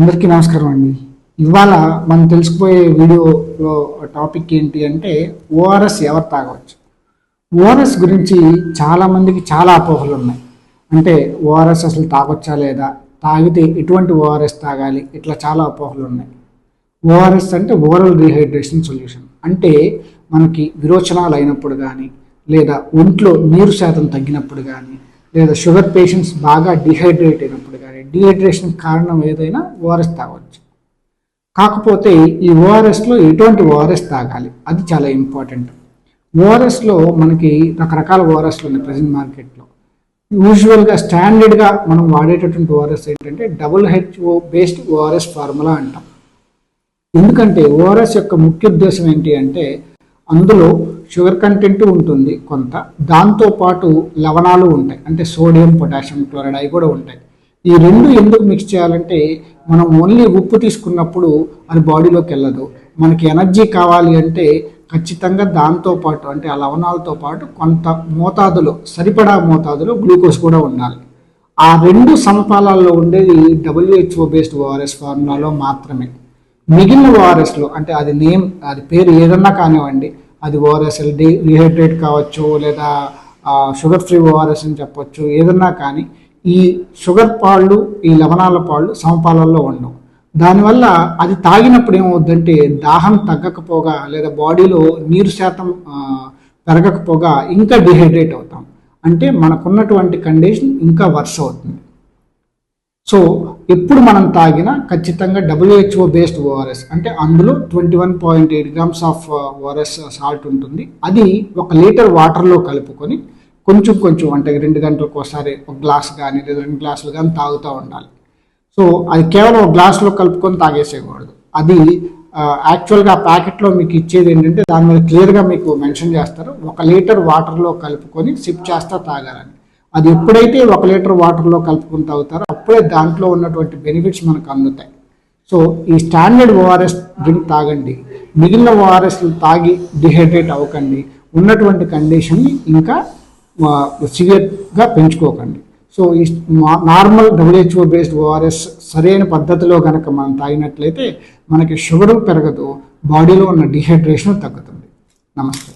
అందరికీ నమస్కారం అండి. ఇవాళ మనం తెలుసుకుపోయే వీడియోలో టాపిక్ ఏంటి అంటే ఓఆర్ఎస్ ఎవరు తాగవచ్చు? ఓఆర్ఎస్ గురించి చాలామందికి చాలా అపోహలు ఉన్నాయి. అంటే ఓఆర్ఎస్ అసలు తాగొచ్చా లేదా? తాగితే ఎటువంటి ఓఆర్ఎస్ తాగాలి? ఇట్లా చాలా అపోహలు ఉన్నాయి. ఓఆర్ఎస్ అంటే ఓరల్ రీహైడ్రేషన్ సొల్యూషన్. అంటే మనకి విరోచనాలు అయినప్పుడు కానీ లేదా ఒంట్లో నీరు శాతం తగ్గినప్పుడు కానీ లేదా షుగర్ పేషెంట్స్ బాగా డిహైడ్రేట్ అయినప్పుడు డిహైడ్రేషన్ కారణం ఏదైనా ఓఆర్ఎస్ తాగవచ్చు కాకపోతే ఈ ఓఆర్ఎస్లో ఎటువంటి ఓఆర్ఎస్ తాగాలి? అది చాలా ఇంపార్టెంట్. ఓఆర్ఎస్లో మనకి రకరకాల ఓఆర్ఎస్లు ఉన్నాయి ప్రజెంట్ మార్కెట్లో. యూజువల్గా స్టాండర్డ్గా మనం వాడేటటువంటి ఓఆర్ఎస్ ఏంటంటే double HO based ORS formula అంటాం. ఎందుకంటే ఓఆర్ఎస్ యొక్క ముఖ్య ఉద్దేశం ఏంటి అంటే అందులో షుగర్ కంటెంట్ ఉంటుంది కొంత దాంతోపాటు లవణాలు ఉంటాయి. అంటే సోడియం పొటాషియం క్లోరైడ్ అవి కూడా ఉంటాయి. ఈ రెండు ఎందుకు మిక్స్ చేయాలంటే మనం ఓన్లీ ఉప్పు తీసుకున్నప్పుడు అది బాడీలోకి వెళ్ళదు. మనకి ఎనర్జీ కావాలి అంటే ఖచ్చితంగా దాంతో పాటు అంటే ఆ లవణాలతో పాటు కొంత మోతాదులో సరిపడా మోతాదులో గ్లూకోజ్ కూడా ఉండాలి. ఆ రెండు సమపాలాల్లో ఉండేది డబ్ల్యూహెచ్ఓ బేస్డ్ ఓఆర్ఎస్ ఫార్ములాలో మాత్రమే. మిగిలిన ఓఆర్ఎస్లో అంటే అది నేమ్ అది పేరు ఏదన్నా కానివ్వండి అది ఓఆర్ఎస్ఎల్ డి రీహైడ్రేట్ కావచ్చు లేదా షుగర్ ఫ్రీ ఓఆర్ఎస్ అని చెప్పొచ్చు ఏదన్నా కానీ ఈ షుగర్ పాళ్ళు ఈ లవణాల పాళ్ళు సమపాలల్లో ఉండవు. దానివల్ల అది తాగినప్పుడు ఏమవుద్దంటే దాహం తగ్గకపోగా లేదా బాడీలో నీరు శాతం పెరగకపోగా ఇంకా డిహైడ్రేట్ అవుతాం. అంటే మనకున్నటువంటి కండిషన్ ఇంకా వర్స్ అవుతుంది. సో ఎప్పుడు మనం తాగినా ఖచ్చితంగా డబ్ల్యూహెచ్ఓ బేస్డ్ ఓఆర్ఎస్ అంటే అందులో twenty one point eight grams of ORS salt ఉంటుంది. అది ఒక లీటర్ వాటర్లో కలుపుకొని కొంచెం కొంచెం అంటే రెండు గంటలకు ఒకసారి ఒక గ్లాస్ కానీ లేదా రెండు గ్లాసులు కానీ తాగుతూ ఉండాలి. సో అది కేవలం ఒక గ్లాసులో కలుపుకొని తాగేసేయకూడదు. అది యాక్చువల్గా ఆ ప్యాకెట్లో మీకు ఇచ్చేది ఏంటంటే దాని మీద క్లియర్గా మీకు మెన్షన్ చేస్తారు. ఒక లీటర్ వాటర్లో కలుపుకొని సిప్ చేస్తా తాగాలని. అది ఎప్పుడైతే ఒక లీటర్ వాటర్లో కలుపుకొని తాగుతారో అప్పుడే దాంట్లో ఉన్నటువంటి బెనిఫిట్స్ మనకు అందుతాయి. సో ఈ స్టాండర్డ్ ఓఆర్ఎస్ డ్రింక్ తాగండి. మిగిలిన ఓఆర్ఎస్లు తాగి డిహైడ్రేట్ అవ్వకండి. ఉన్నటువంటి కండిషన్ని ఇంకా సివియర్గా పెంచుకోకండి. సో ఈ నార్మల్ డబ్ల్యూహెచ్ఓ బేస్డ్ ఓఆర్ఎస్ సరైన పద్ధతిలో కనుక మనం తాగినట్లయితే మనకి షుగరు పెరగదు బాడీలో ఉన్న డిహైడ్రేషన్ తగ్గుతుంది. నమస్తే.